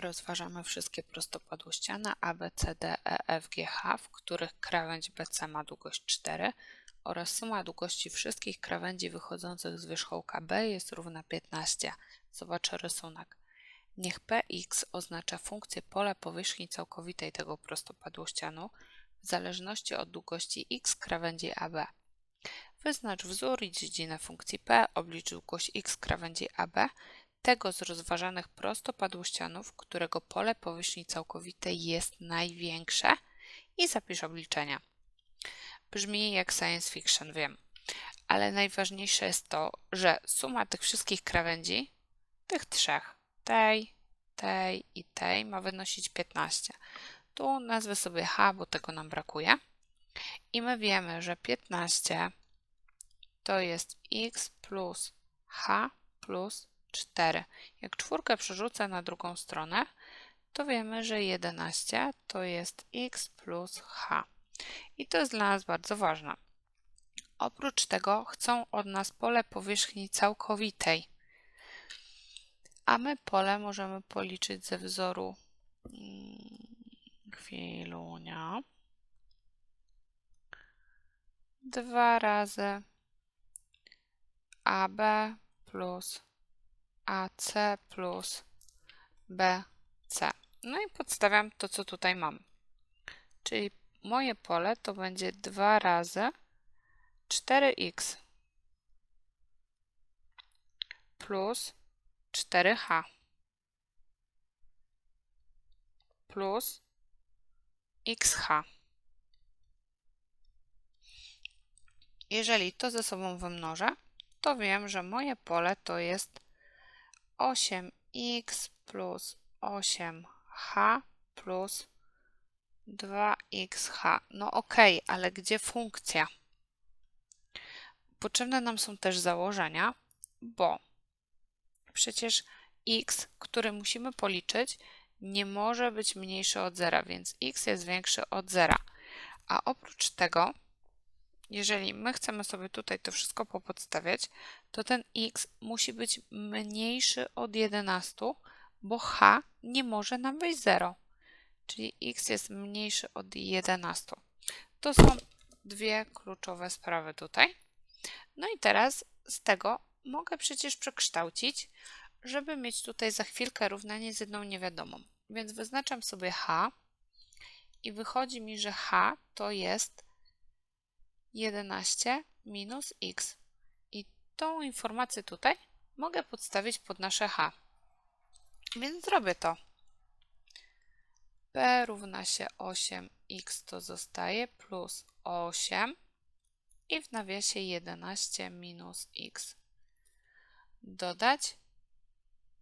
Rozważamy wszystkie prostopadłościane A, B, C, D, E, F, G, H, w których krawędź BC ma długość 4 oraz suma długości wszystkich krawędzi wychodzących z wierzchołka B jest równa 15. Zobaczę rysunek. Niech Px oznacza funkcję pola powierzchni całkowitej tego prostopadłościanu w zależności od długości x krawędzi AB. Wyznacz wzór i dziedzinę funkcji p, oblicz długość x krawędzi AB tego z rozważanych prostopadłościanów, którego pole powierzchni całkowitej jest największe i zapisz obliczenia. Brzmi jak science fiction, wiem, ale najważniejsze jest to, że suma tych wszystkich krawędzi, tych trzech, tej, tej i tej, ma wynosić 15. Tu nazwę sobie h, bo tego nam brakuje. I my wiemy, że 15 to jest x plus h plus 4. Jak czwórkę przerzucę na drugą stronę, to wiemy, że 11 to jest x plus h. I to jest dla nas bardzo ważne. Oprócz tego chcą od nas pole powierzchni całkowitej. A my pole możemy policzyć ze wzoru mm, chwilunia. 2 razy AB plus AC plus BC. No i podstawiam to, co tutaj mam. Czyli moje pole to będzie 2 razy 4x plus 4h plus xh. Jeżeli to ze sobą wymnożę, to wiem, że moje pole to jest 8x plus 8h plus 2xh. No ok, ale gdzie funkcja? Potrzebne nam są też założenia, bo przecież x, który musimy policzyć, nie może być mniejszy od zera, więc x jest większy od zera. A oprócz tego jeżeli my chcemy sobie tutaj to wszystko popodstawiać, to ten x musi być mniejszy od 11, bo h nie może nam być 0. Czyli x jest mniejszy od 11. To są dwie kluczowe sprawy tutaj. No i teraz z tego mogę przecież przekształcić, żeby mieć tutaj za chwilkę równanie z jedną niewiadomą. Więc wyznaczam sobie h i wychodzi mi, że h to jest 11 minus x. I tą informację tutaj mogę podstawić pod nasze h. Więc zrobię to. p równa się 8x to zostaje plus 8 i w nawiasie 11 minus x. Dodać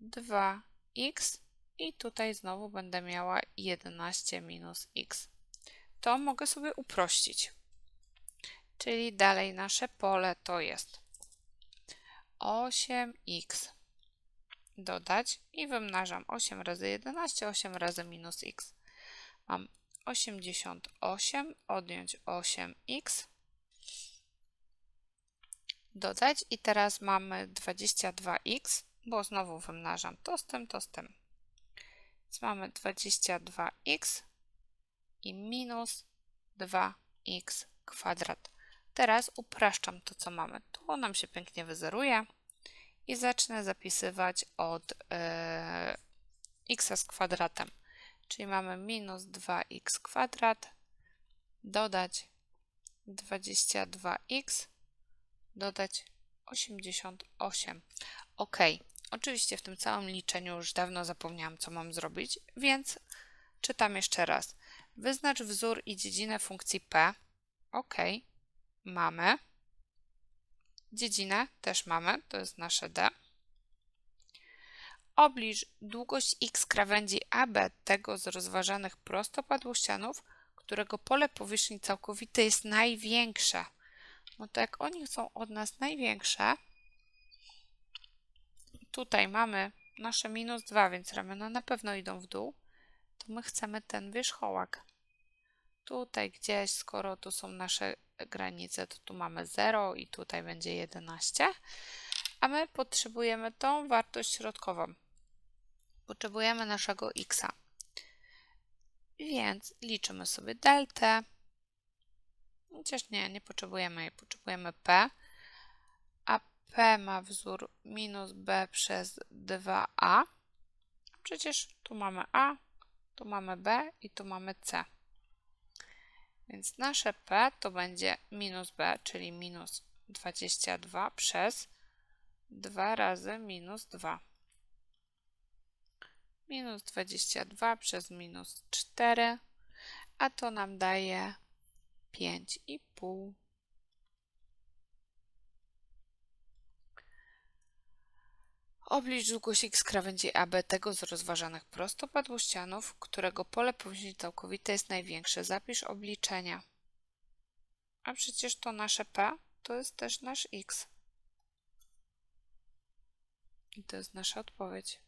2x i tutaj znowu będę miała 11 minus x. To mogę sobie uprościć. Czyli dalej nasze pole to jest 8x dodać i wymnażam 8 razy 11, 8 razy minus x. Mam 88, odjąć 8x, dodać i teraz mamy 22x, bo znowu wymnażam to z tym, to z tym. Więc mamy 22x i minus 2x kwadrat. Teraz upraszczam to, co mamy. Tu nam się pięknie wyzeruje i zacznę zapisywać od e, x z kwadratem. Czyli mamy minus 2x kwadrat, dodać 22x, dodać 88. Ok, oczywiście w tym całym liczeniu już dawno zapomniałam, co mam zrobić, więc czytam jeszcze raz. Wyznacz wzór i dziedzinę funkcji p. OK mamy. Dziedzinę też mamy, to jest nasze D. Oblicz długość x krawędzi AB tego z rozważanych prostopadłościanów, którego pole powierzchni całkowitej jest największe. No to jak oni są od nas największe, tutaj mamy nasze minus 2, więc ramiona na pewno idą w dół, to my chcemy ten wierzchołek. Tutaj gdzieś, skoro tu są nasze granice, to tu mamy 0 i tutaj będzie 11, a my potrzebujemy tą wartość środkową. Potrzebujemy naszego x. Więc liczymy sobie deltę. Chociaż nie, nie potrzebujemy jej. Potrzebujemy p. A p ma wzór minus b przez 2a. Przecież tu mamy a, tu mamy b i tu mamy c. Więc nasze p to będzie minus b, czyli minus 22 przez 2 razy minus 2. Minus 22 przez minus 4, a to nam daje 5,5. Oblicz długość x krawędzi AB tego z rozważanych prostopadłościanów, którego pole powierzchni całkowite jest największe. Zapisz obliczenia. A przecież to nasze P to jest też nasz x. I to jest nasza odpowiedź.